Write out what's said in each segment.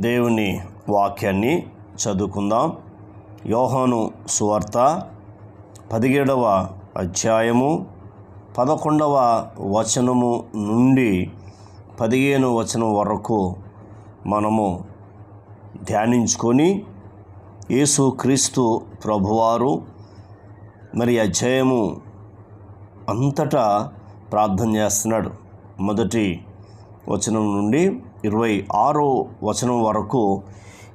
దేవుని వాక్యాన్ని చదువుకుందాం. యోహాను సువార్త పదిహేడవ అధ్యాయము పదకొండవ వచనము నుండి పదిహేను వచనం వరకు మనము ధ్యానించుకొని యేసు క్రీస్తు ప్రభువారు మరి అధ్యాయము అంతటా ప్రార్థన చేస్తున్నాడు. మొదటి వచనం నుండి ఇరవై ఆరో వచనం వరకు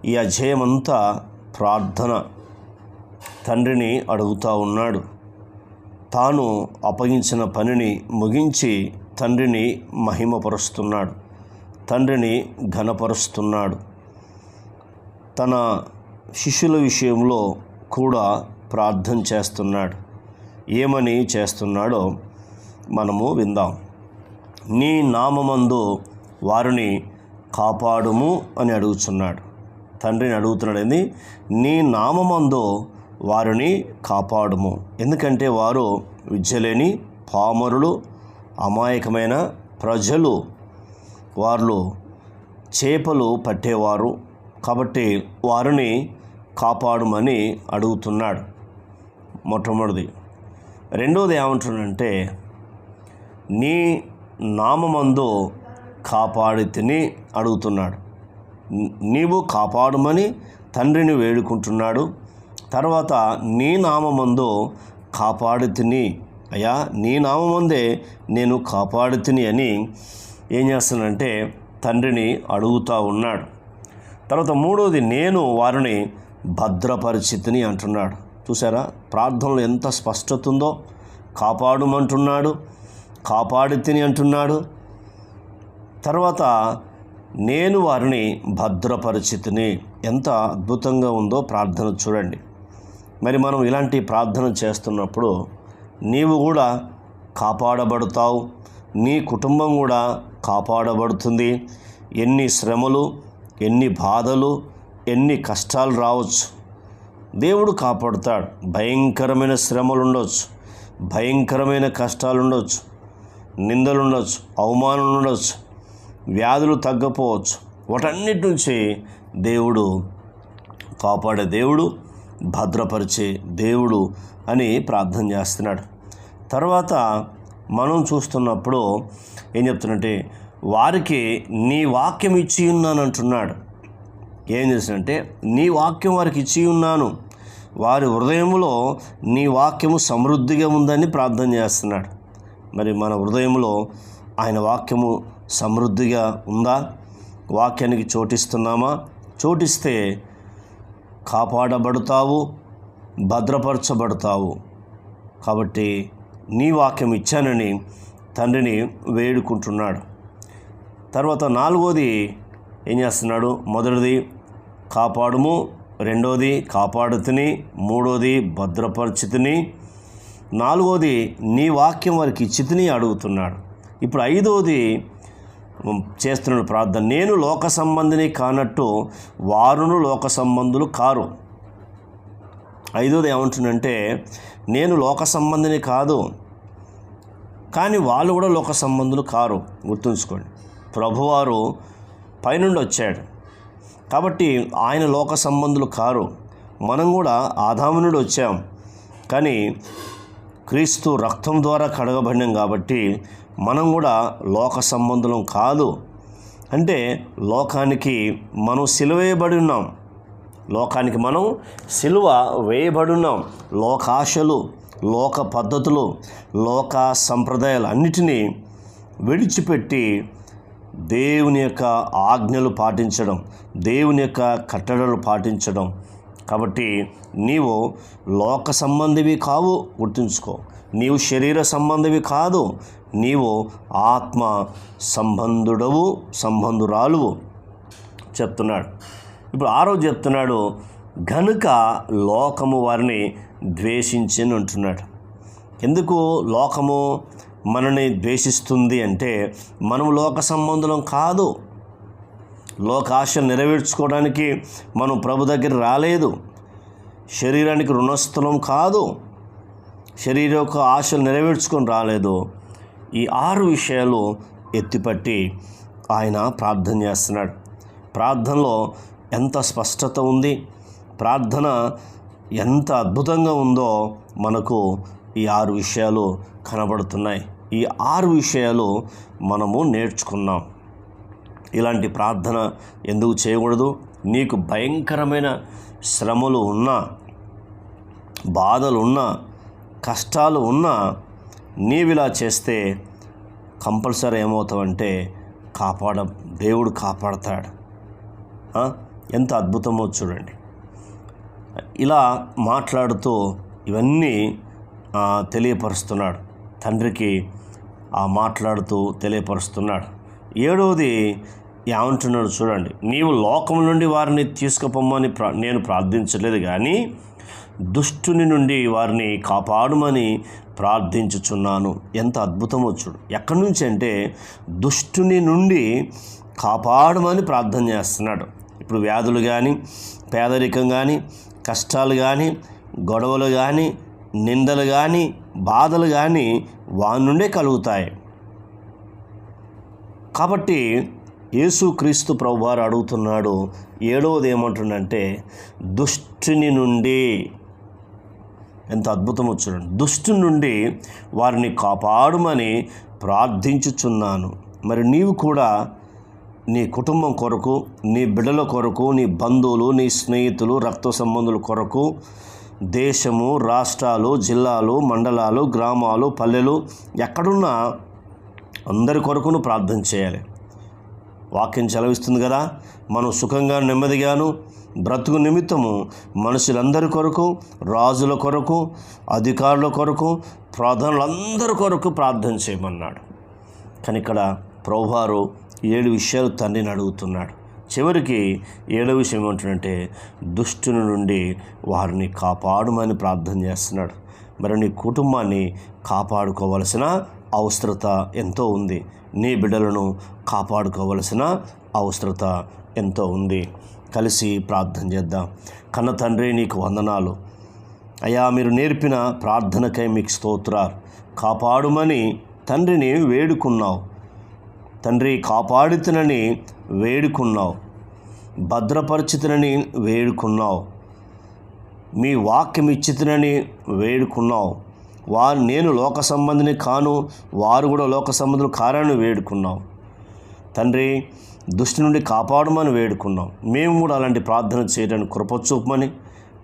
ఈ అజయమంతా ప్రార్థన తండ్రిని అడుగుతూ ఉన్నాడు. తాను అప్పగించిన పనిని ముగించి తండ్రిని మహిమపరుస్తున్నాడు. తండ్రిని ఘనపరుస్తున్నాడు. తన శిష్యుల విషయంలో కూడా ప్రార్థన చేస్తున్నాడు. ఏమని చేస్తున్నాడో మనము విందాం. నీ నామమందు వారిని కాపాడుము అని అడుగుతున్నాడు తండ్రిని అడుగుతున్నాడు ఏంది? నీ నామమందు వారిని కాపాడుము. ఎందుకంటే వారు విద్యలేని పామరులు అమాయకమైన ప్రజలు వాళ్ళు చేపలు పట్టేవారు. కాబట్టి వారిని కాపాడుమని అడుగుతున్నాడు మొట్టమొదటిది. రెండోది ఏమంటున్నాడంటే నీ నామమందు కాపాడి తిని అడుగుతున్నాడు. నీవు కాపాడుమని తండ్రిని వేడుకుంటున్నాడు. తర్వాత నీ నామందు కాపాడి తిని అయ్యా నీ నామందే నేను కాపాడి తిని అని ఏం చేస్తానంటే తండ్రిని అడుగుతూ ఉన్నాడు. తర్వాత మూడోది నేను వారిని భద్రపరిచితిని అంటున్నాడు. చూసారా ప్రార్థనలో ఎంత స్పష్టత ఉందో. కాపాడుమంటున్నాడు. కాపాడి తిని అంటున్నాడు. తర్వాత నేను వారిని భద్రపరిచితిని. ఎంత అద్భుతంగా ఉందో ప్రార్థన చూడండి. మరి మనం ఇలాంటి ప్రార్థన చేస్తున్నప్పుడు నీవు కూడా కాపాడబడతావు. నీ కుటుంబం కూడా కాపాడబడుతుంది. ఎన్ని శ్రమలు ఎన్ని బాధలు ఎన్ని కష్టాలు రావచ్చు. దేవుడు కాపాడుతాడు. భయంకరమైన శ్రమలు ఉండొచ్చు. భయంకరమైన కష్టాలు ఉండొచ్చు. నిందలు ఉండొచ్చు. అవమానం ఉండొచ్చు. వ్యాధులు తగ్గపోవచ్చు. వాటన్నిటి నుంచి దేవుడు కాపాడే దేవుడు భద్రపరిచే దేవుడు అని ప్రార్థన చేస్తున్నాడు. తర్వాత మనం చూస్తున్నప్పుడు ఏం చెప్తున్నట్టే వారికి నీ వాక్యం ఇచ్చి ఉన్నాను అంటున్నాడు. ఏం చేసినంటే నీ వాక్యం వారికి ఇచ్చి ఉన్నాను. వారి హృదయంలో నీ వాక్యము సమృద్ధిగా ఉందని ప్రార్థన చేస్తున్నాడు. మరి మన హృదయంలో ఆయన వాక్యము సమృద్ధిగా ఉందా? వాక్యానికి చోటిస్తున్నామా? చోటిస్తే కాపాడబడతావు భద్రపరచబడతావు. కాబట్టి నీ వాక్యం ఇచ్చానని తండ్రిని వేడుకుంటున్నాడు. తర్వాత నాలుగోది ఏం చేస్తున్నాడు? మొదటిది కాపాడుము రెండోది కాపాడుతుని మూడోది భద్రపరిచితిని నాలుగోది నీ వాక్యం వారికి ఇచ్చితిని అడుగుతున్నాడు. ఇప్పుడు ఐదోది చేస్తున్న చేస్తున్నాడు ప్రార్థన నేను లోక సంబంధిని కానట్టు వారును లోక సంబంధులు కారు. ఐదోది ఏమంటుందంటే నేను లోక సంబంధిని కాదు కానీ వాళ్ళు కూడా లోక సంబంధులు కారు. గుర్తుంచుకోండి ప్రభువారు పైనుండి వచ్చాడు. కాబట్టి ఆయన లోక సంబంధులు కారు. మనం కూడా ఆదాము నుండి వచ్చాం. కానీ క్రీస్తు రక్తం ద్వారా కడగబడినాం కాబట్టి మనం కూడా లోక సంబంధులం కాదు. అంటే లోకానికి మనం సిలువేయబడి ఉన్నాం. లోకానికి మనం సిలువ వేయబడున్నాం లోకాశలు లోక పద్ధతులు లోక సంప్రదాయాలు అన్నిటినీ విడిచిపెట్టి దేవుని యొక్క ఆజ్ఞలు పాటించడం దేవుని యొక్క కట్టడలు పాటించడం. కాబట్టి నీవు లోక సంబంధివి కావు గుర్తుంచుకో. నీవు శరీర సంబంధివి కాదు నీవు ఆత్మ సంబంధుడవు సంబంధురాలువు చెప్తున్నాడు. ఇప్పుడు ఆరో చెప్తున్నాడు గనుక లోకము వారిని ద్వేషించని అంటున్నాడు. ఎందుకు లోకము మనని ద్వేషిస్తుంది అంటే మనం లోక సంబంధులం కాదు. లోకాశ నెరవేర్చుకోవడానికి మనం ప్రభు దగ్గర రాలేదు. శరీరానికి రుణస్థలం కాదు. శరీర యొక్క ఆశలు నెరవేర్చుకొని రాలేదు. ఈ ఆరు విషయాలు ఎత్తిపట్టి ఆయన ప్రార్థన చేస్తున్నాడు. ప్రార్థనలో ఎంత స్పష్టత ఉంది? ప్రార్థన ఎంత అద్భుతంగా ఉందో మనకు ఈ ఆరు విషయాలు కనబడుతున్నాయి. ఈ ఆరు విషయాలు మనము నేర్చుకున్నాం. ఇలాంటి ప్రార్థన ఎందుకు చేయకూడదు? నీకు భయంకరమైన శ్రమలు ఉన్నా బాధలు ఉన్నా కష్టాలు ఉన్నా నీవిలా చేస్తే కంపల్సరీ ఏమవుతావంటే కాపాడ దేవుడు కాపాడతాడు. ఎంత అద్భుతమో చూడండి. ఇలా మాట్లాడుతూ ఇవన్నీ తెలియపరుస్తున్నాడు. తండ్రికి ఆ మాట్లాడుతూ తెలియపరుస్తున్నాడు. ఏడవది ఏమంటున్నాడు చూడండి. నీవు లోకం నుండి వారిని తీసుకుపోమని ప్రా నేను ప్రార్థించలేదు కానీ దుష్టుని నుండి వారిని కాపాడుమని ప్రార్థించుచున్నాను. ఎంత అద్భుతమో చూడు. ఎక్కడి నుంచి అంటే దుష్టుని నుండి కాపాడమని ప్రార్థన చేస్తున్నాడు. ఇప్పుడు వ్యాధులు కానీ పేదరికం కానీ కష్టాలు కానీ గొడవలు కానీ నిందలు కానీ బాధలు కానీ వారి నుండే కలుగుతాయి. కాబట్టి యేసుక్రీస్తు ప్రభువారు అడుగుతున్నాడు ఏడవది ఏమంటుండంటే దుష్టుని నుండి ఎంత అద్భుతం చూడండి. దుష్టు నుండి వారిని కాపాడుమని ప్రార్థించుచున్నాను. మరి నీవు కూడా నీ కుటుంబం కొరకు నీ బిడ్డల కొరకు నీ బంధువులు నీ స్నేహితులు రక్త సంబంధుల కొరకు దేశము రాష్ట్రాలు జిల్లాలు మండలాలు గ్రామాలు పల్లెలు ఎక్కడున్నా అందరి కొరకును ప్రార్థన చేయాలి. వాక్యం చలవిస్తుంది కదా. మనం సుఖంగా నెమ్మదిగాను బ్రతుకు నిమిత్తము మనుషులందరి కొరకు రాజుల కొరకు అధికారుల కొరకు ప్రధానులందరి కొరకు ప్రార్థన చేయమన్నాడు. కానీ ఇక్కడ ప్రభువారు ఏడు విషయాలు తండ్రిని అడుగుతున్నాడు. చివరికి ఏడవ విషయం ఏమంటుందంటే దుష్టుని నుండి వారిని కాపాడుమని ప్రార్థన చేస్తున్నాడు. మరి నీ కుటుంబాన్ని కాపాడుకోవలసిన అవసరత ఎంతో ఉంది. నీ బిడ్డలను కాపాడుకోవలసిన అవసరత ఎంతో ఉంది. కలిసి ప్రార్థన చేద్దాం. కన్న తండ్రి నీకు వందనాలు. అయ్యా మీరు నేర్పిన ప్రార్థనకై మీకు స్తోత్రాలు. కాపాడుమని తండ్రిని వేడుకున్నావు. తండ్రి కాపాడుతునని వేడుకున్నావు. భద్రపరిచితునని వేడుకున్నావు. మీ వాక్యం ఇచ్చితునని వేడుకున్నావు. వారు నేను లోక సంబంధిని కాను వారు కూడా లోక సంబంధులు కారని వేడుకున్నాం తండ్రి దుష్టి నుండి కాపాడమని వేడుకున్నాం. మేము కూడా అలాంటి ప్రార్థన చేయడానికి కృపచూపమని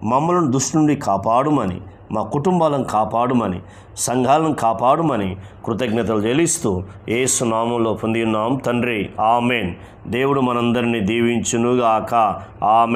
మమ్మల్ని దుష్టి నుండి కాపాడుమని మా కుటుంబాలను కాపాడుమని సంఘాలను కాపాడుమని కృతజ్ఞతలు చెల్లిస్తూ ఏ నామంలో పొంది ఉన్నాం తండ్రి. ఆమెన్. దేవుడు మనందరినీ దీవించునుగాక. ఆమె